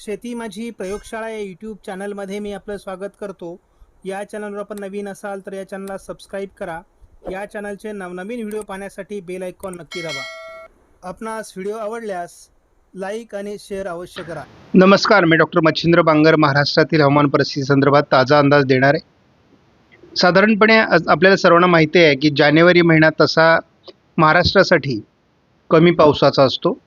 शेती माझी प्रयोगशाळा या यूट्यूब चॅनलमध्ये मी आपलं स्वागत करतो. या चॅनलवर आपण नवीन असाल तर या चॅनलला सबस्क्राईब करा. या चॅनलचे नवनवीन व्हिडिओ पाहण्यासाठी बेल आयकॉन नक्की दाबा. आपणास व्हिडिओ आवडल्यास लाईक आणि शेअर अवश्य करा. नमस्कार मी डॉक्टर मच्छिंद्र बांगर महाराष्ट्रातील हवामान परिस्थिती संदर्भात ताजा अंदाज देणार. आहे साधारणपणे आज आपल्याला सर्वांना माहिती आहे की जानेवारी महिना तसा महाराष्ट्रासाठी कमी पावसाचा असतो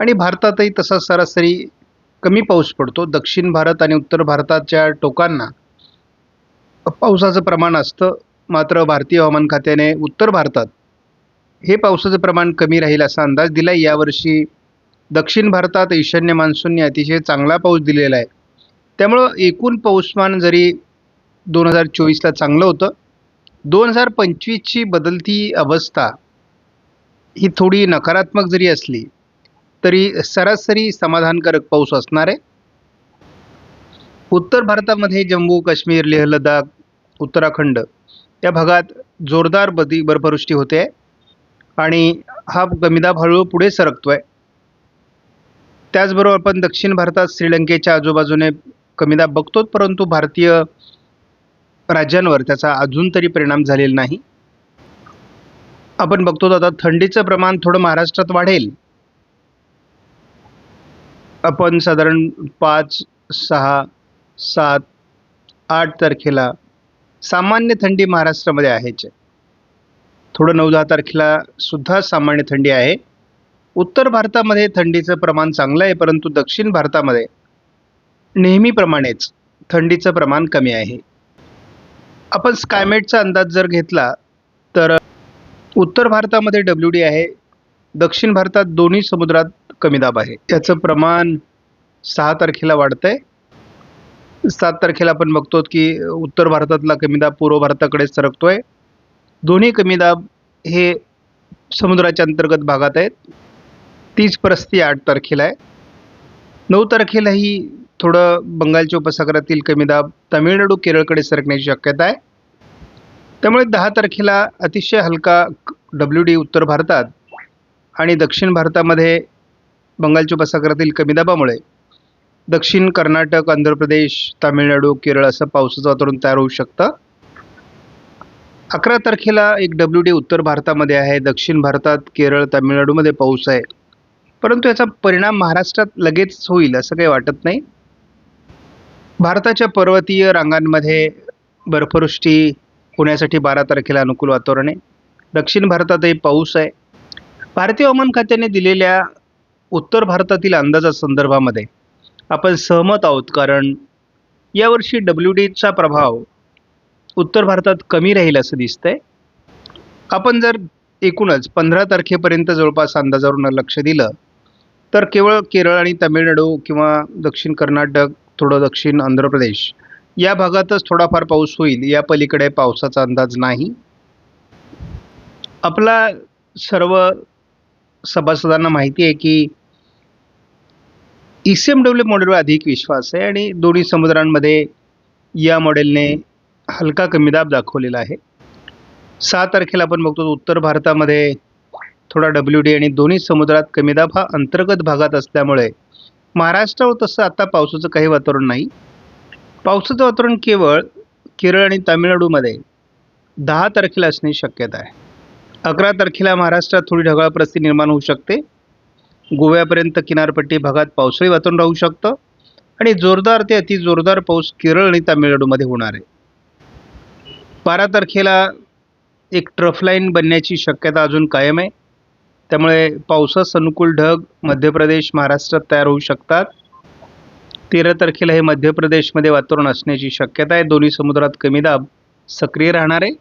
आणि भारतातही तसा सरासरी कमी पाऊस पडतो. दक्षिण भारत आणि उत्तर भारताच्या टोकांना पावसाचं प्रमाण असतं. मात्र भारतीय हवामान खात्याने उत्तर भारतात हे पावसाचं प्रमाण कमी राहील असा अंदाज दिला आहे यावर्षी दक्षिण भारतात ईशान्य मान्सूनने अतिशय चांगला पाऊस दिलेला आहे. त्यामुळं एकूण पाऊसमान जरी दोन हजार चोवीसला चांगलं होतं दोन हजार पंचवीसची बदलती अवस्था ही थोडी नकारात्मक जरी असली तरी सरासरी समाधानकारक पाऊस असणार आहे. उत्तर भारतामध्ये जम्मू काश्मीर लेह लडाख उत्तराखंड या भागात जोरदार बदी बर्फवृष्टी होते. आहे आणि हा कमीदाब हळूहळू पुढे सरकतो आहे त्याचबरोबर आपण दक्षिण भारतात श्रीलंकेच्या आजूबाजूने कमीदाब बघतो परंतु भारतीय राज्यांवर त्याचा अजून तरी परिणाम झालेला नाही. आपण बघतो आता थंडीचं प्रमाण थोडं महाराष्ट्रात वाढेल. आपण साधारण पाच सहा सात आठ तारखेला सामान्य थंडी महाराष्ट्रामध्ये आहेच. आहे. थोडं नऊ दहा तारखेला सुद्धा सामान्य थंडी आहे. उत्तर भारतामध्ये थंडीचं प्रमाण चांगलं आहे परंतु दक्षिण भारतामध्ये नेहमीप्रमाणेच थंडीचं प्रमाण कमी आहे. आपण स्कायमेटचा अंदाज जर घेतला तर उत्तर भारतामध्ये डब्ल्यू डी आहे. दक्षिण भारतात दोन्ही समुद्रात कमी दाब आहे. त्याचं प्रमाण सहा तारखेला वाढतंय. सात तारखेला आपण बघतो की उत्तर भारतातला कमी दाब पूर्व भारताकडे सरकतोय. दोन्ही कमी दाब हे समुद्राच्या अंतर्गत भागात आहेत. तीच परिस्थिती आठ तारखेला आहे. नऊ तारखेलाही थोडं बंगालच्या उपसागरातील कमी दाब तामिळनाडू केरळकडे सरकण्याची शक्यता आहे. त्यामुळे दहा तारखेला अतिशय हलका डब्ल्यू डी उत्तर भारतात आणि दक्षिण भारतामध्ये बंगालच्या उपसागरातील कमी दाबामुळे. दक्षिण कर्नाटक आंध्र प्रदेश तामिळनाडू केरळ असं पावसाचं वातावरण तयार होऊ शकतं. अकरा तारखेला एक डब्ल्यू डी उत्तर भारतामध्ये आहे. दक्षिण भारतात केरळ तामिळनाडूमध्ये पाऊस आहे. परंतु याचा परिणाम महाराष्ट्रात लगेच होईल असं काही वाटत नाही. भारताच्या पर्वतीय रांगांमध्ये बर्फवृष्टी होण्यासाठी बारा तारखेला अनुकूल वातावरण आहे. दक्षिण भारतातही पाऊस आहे. भारतीय हवामान खात्याने दिलेल्या उत्तर भारतातील अंदाजा संदर्भामध्ये आपण सहमत आहोत. कारण यावर्षी डब्ल्यू डीचा प्रभाव उत्तर भारतात कमी राहील असं दिसतंय. आपण जर एकूणच पंधरा तारखेपर्यंत जवळपास अंदाजावरून लक्ष दिलं तर केवळ केरळ आणि तामिळनाडू किंवा दक्षिण कर्नाटक थोडं दक्षिण आंध्र प्रदेश या भागातच थोडाफार पाऊस होईल. या पलीकडे पावसाचा अंदाज नाही. आपला सर्व सभासदांना माहिती आहे की ई सी एम डब्ल्यू मॉडेलवर अधिक विश्वास आहे आणि दोन्ही समुद्रांमध्ये या मॉडेलने हलका कमी दाब दाखवलेला आहे. सहा तारखेला आपण बघतो उत्तर भारतामध्ये थोडा डब्ल्यू डी आणि दोन्ही समुद्रात कमी दाब हा अंतर्गत भागात असल्यामुळे महाराष्ट्रावर तसं आता पावसाचं काही वातावरण नाही. पावसाचं वातावरण केवळ केरळ आणि तामिळनाडूमध्ये दहा तारखेला असण्याची शक्यता आहे. अकरा तारखेला महाराष्ट्रात थोडी ढगाळ परिस्थिती निर्माण होऊ शकते. गोव्यापर्यंत किनारपट्टी भागात पावसाळी वातावरण राहू शकतं. आणि जोरदार ते अति जोरदार पाऊस केरळ आणि तामिळनाडूमध्ये होणार आहे. बारा तारखेला एक ट्रफ लाईन बनण्याची शक्यता अजून कायम आहे. त्यामुळे पावसास अनुकूल ढग मध्य प्रदेश महाराष्ट्रात तयार होऊ शकतात. तेरा तारखेला हे मध्य प्रदेशमध्ये वातावरण असण्याची शक्यता आहे. दोन्ही समुद्रात कमी दाब सक्रिय राहणार आहे.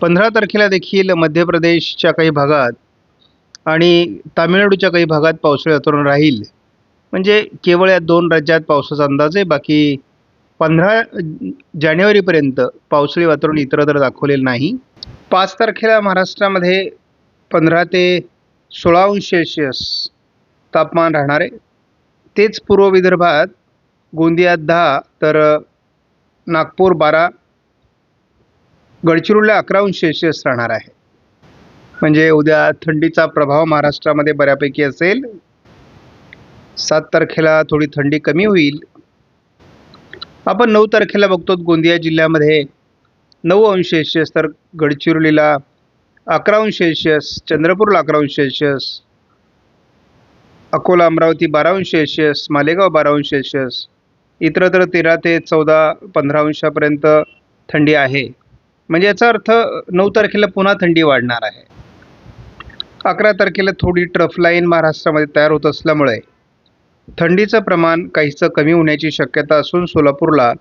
पंधरा तारखेला देखील मध्य प्रदेशच्या काही भागात आणि तामिळनाडूच्या काही भागात पावसाळी वातावरण राहील. म्हणजे केवळ या दोन राज्यात पावसाचा अंदाज आहे. बाकी पंधरा जानेवारीपर्यंत पावसाळी वातावरण इतरत्र दाखवलेलं नाही. पाच तारखेला महाराष्ट्रामध्ये पंधरा ते सोळा अंश सेल्शियस तापमान राहणार आहे. तेच पूर्व विदर्भात गोंदियात दहा तर नागपूर बारा गडचिरोलीला अकरा अंश सेल्शियस राहणार आहे. म्हणजे उद्या थंडीचा प्रभाव महाराष्ट्रामध्ये बऱ्यापैकी असेल. सात तारखेला थोडी थंडी कमी होईल. आपण नऊ तारखेला बघतो गोंदिया जिल्ह्यामध्ये नऊ अंश सेल्शियस तर गडचिरोलीला अकरा अंश सेल्शियस चंद्रपूरला अकरा अंश सेल्शियस अकोला अमरावती बारा अंश सेल्शियस मालेगाव बारा अंश सेल्शियस इतरत्र तेरा ते चौदा पंधरा अंशापर्यंत थंडी आहे. म्हणजे याचा अर्थ नऊ तारखेला पुन्हा थंडी वाढणार आहे. अकरा तारखेला थोडी ट्रफ लाईन महाराष्ट्रामध्ये तयार होत असल्यामुळे थंडीचं प्रमाण काहीसं कमी होण्याची शक्यता असून सोलापूरला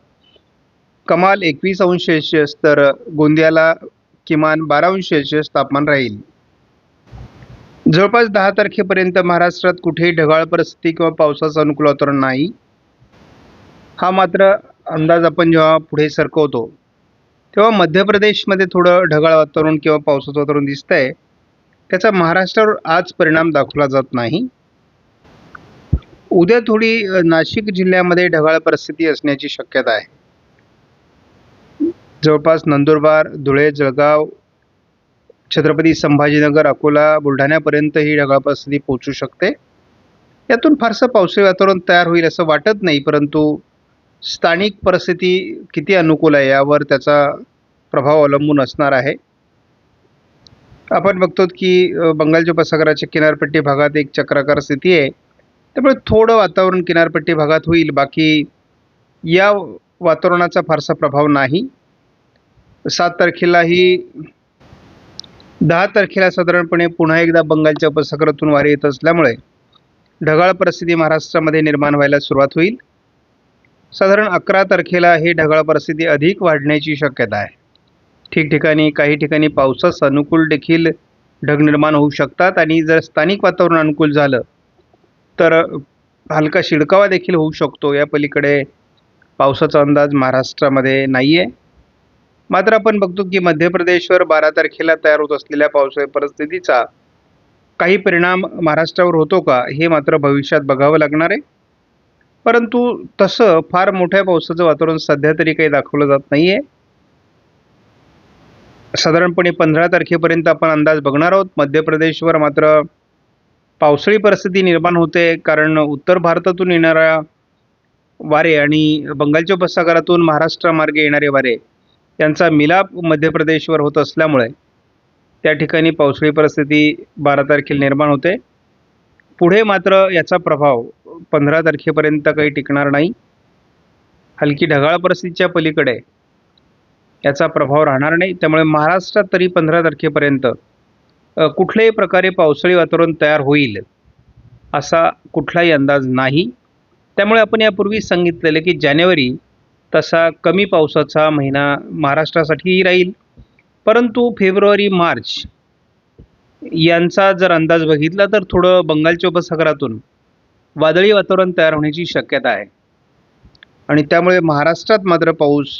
कमाल एकवीस अंश सेल्सिअस तर गोंदियाला किमान बारा अंश सेल्सिअस तापमान राहील. जवळपास दहा तारखेपर्यंत महाराष्ट्रात कुठेही ढगाळ परिस्थिती किंवा पावसाचं अनुकूल वातावरण नाही. हा मात्र अंदाज आपण जेव्हा पुढे सरकवतो तेव्हा मध्य प्रदेशमध्ये थोडं ढगाळ वातावरण किंवा पावसाचं वातावरण दिसतंय. त्याचा महाराष्ट्रावर आज परिणाम दाखवला जात नाही. उद्या थोडी नाशिक जिल्ह्यामध्ये ढगाळ परिस्थिती असण्याची शक्यता आहे. जवळपास नंदुरबार धुळे जळगाव छत्रपती संभाजीनगर अकोला बुलढाण्यापर्यंत ही ढगाळ परिस्थिती पोहोचू शकते. यातून फारसं पावसाळी वातावरण तयार होईल असं वाटत नाही परंतु स्थानिक परिस्थिती किती अनुकूल आहे यावर त्याचा प्रभाव अवलंबून असणार आहे. आपण बघतो की बंगालच्या उपसागराच्या किनारपट्टी भागात एक चक्राकार स्थिती आहे. त्यामुळे थोडं वातावरण किनारपट्टी भागात होईल. बाकी या वातावरणाचा फारसा प्रभाव नाही. सात तारखेलाही दहा तारखेला साधारणपणे पुन्हा एकदा बंगालच्या उपसागरातून वारे येत असल्यामुळे ढगाळ परिस्थिती महाराष्ट्रामध्ये निर्माण व्हायला सुरुवात होईल. साधारण अकरा तारखेला ही ढगाळ परिस्थिती अधिक वाढण्याची शक्यता आहे. ठिकठिकाणी काही ठिकाणी पावसास अनुकूल देखील ढग निर्माण होऊ शकतात आणि जर स्थानिक वातावरण अनुकूल झालं तर हलका शिडकावा देखील होऊ शकतो. या पलीकडे पावसाचा अंदाज महाराष्ट्रामध्ये नाही आहे मात्र आपण बघतो की मध्य प्रदेशवर बारा तारखेला तयार होत असलेल्या पावसाळी परिस्थितीचा काही परिणाम महाराष्ट्रावर होतो का हे मात्र भविष्यात बघावं लागणार आहे. परंतु तसं फार मोठ्या पावसाचं वातावरण सध्या तरी काही दाखवलं जात नाही आहे साधारणपणे पंधरा तारखेपर्यंत आपण अंदाज बघणार आहोत. मध्य प्रदेशवर मात्र पावसाळी परिस्थिती निर्माण होते कारण उत्तर भारतातून येणाऱ्या वारे आणि बंगालच्या उपसागरातून महाराष्ट्रामार्गे येणारे वारे यांचा मिलाप मध्य प्रदेशवर होत असल्यामुळे त्या ठिकाणी पावसाळी परिस्थिती बारा तारखेला निर्माण होते. पुढे मात्र याचा प्रभाव पंधरा तारखेपर्यंत काही टिकणार नाही. हलकी ढगाळ परिस्थितीच्या पलीकडे याचा प्रभाव राहणार नाही. त्यामुळे महाराष्ट्रात तरी पंधरा तारखेपर्यंत कुठल्याही प्रकारे पावसाळी वातावरण तयार होईल असा कुठलाही अंदाज नाही. त्यामुळे आपण यापूर्वी सांगितलेलं की जानेवारी तसा कमी पावसाचा महिना महाराष्ट्रासाठीही राहील. परंतु फेब्रुवारी मार्च यांचा जर अंदाज बघितला तर थोडं बंगालच्या उपसागरातून वादळी वातावरण तयार होण्याची शक्यता आहे. आणि त्यामुळे महाराष्ट्रात मात्र पाऊस